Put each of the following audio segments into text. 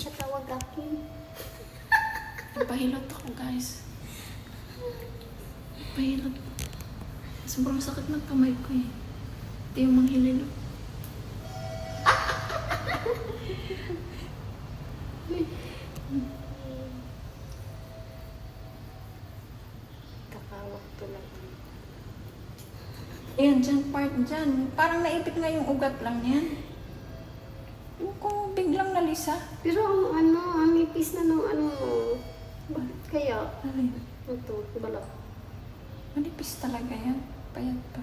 siya tawag. Napahilot ako, guys. Napahilot. Sobrang sakit ng kamay ko eh. Ito yung manghililo. Kakawak to lang. Ayan, dyan, part dyan. Parang naipit nga yung ugat lang yan. Kung biglang nalisa. Pero ang ano, ang ipis na nung ano mo. Bakit kaya? Alin? Ito, balak. Manipis talaga yan. Payat pa.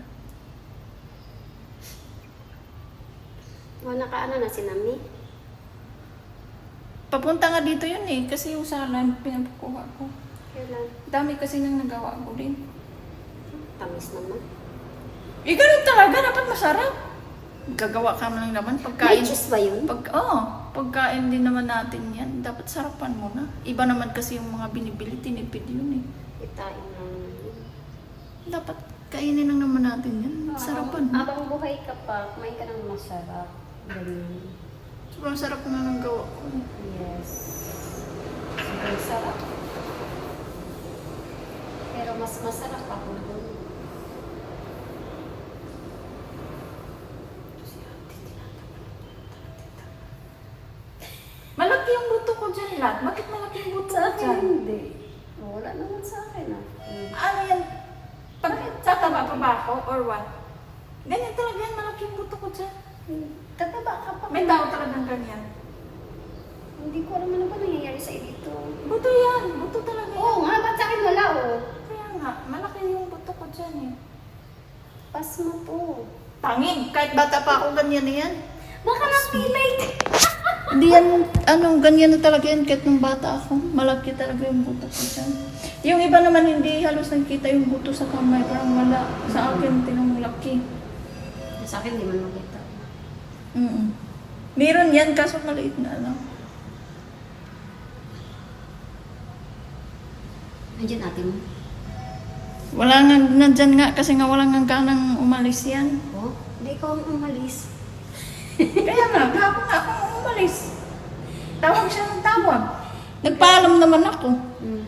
Wala ka ano na si Nami? Papunta nga dito yun eh. Kasi yung salan, pinapakuha ko. Kailan? Dami kasi nang nagawa ko din. Tamis naman. Eh, ganun talaga. Dapat masarap. Gagawa ka man lang naman. May Pagkain. juice ba yun? Pag, oh, pagkain din naman natin yan. Dapat sarapan mo na. Iba naman kasi yung mga binibili, tinipid yun eh. Itain lang. Dapat kainin lang naman natin yan. Sarapan mo. Habang buhay ka pa, kumain ka ng masarap. Ganyan. Sobrang sarap na ng gawa ko. Yes. Sobrang sarap. Pero mas masarap ako doon. Ko dyan, Lat. Bakit malaki yung buto ko Sa akin dyan? hindi. Wala naman sa akin ah. Mm. Ano yan? Pag tataba pa ba ako or what? Ganyan talaga yan, malaki yung buto ko dyan. Tataba ka pa. May tao talagang ganyan. Hindi ko alam ano ba nangyayari sa dito. Buto yan, buto talaga yan. Oo nga, ba't sa akin wala oh? Kaya nga, malaki yung buto ko dyan eh. Pas mo to. Tangin, kahit bata pa ako, ganyan na yan. Baka napilay. Hindi yan, ano, ganyan na talaga yan kahit nung bata ako. Malaki talaga yung buto ko dyan. Yung iba naman hindi halos nakikita yung buto sa kamay. Parang wala. Sa akin, tinong laki. Sa akin, di man makita. Mm Meron yan, kaso maliit na ano. Andiyan natin mo. Wala nga, nandyan nga, kasi nga wala nga ganang umalis yan. Oh, hindi ko umalis. Kaya nga, kahapon nga akong umalis. Tawag siya ng tawag. Nagpaalam naman ako. Hmm.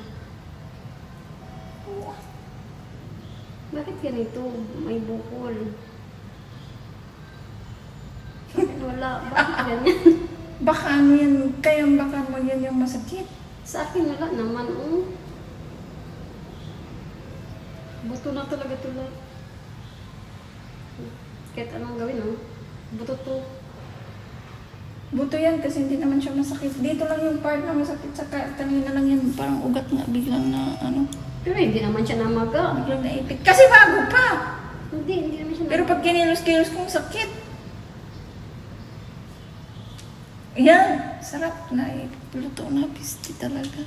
Bakit ganito? May bukol. Bakit wala? Bakit ganyan? Baka ano yan, kaya baka mo yan yung masakit. Sa akin wala naman, oh. Buto na talaga tulad. Kahit anong gawin, oh. Buto to. Buto yan kasi hindi naman siya masakit. Dito lang yung part na masakit sa ka- kanina lang yan. Parang ugat nga biglang na ano, Pero hindi naman siya namaga. biglang naipit. Kasi bago pa! Hindi, hindi naman siya Pero namaga. pag kinilos-kilos kong sakit. Yan, sarap na eh. Luto na pisti talaga.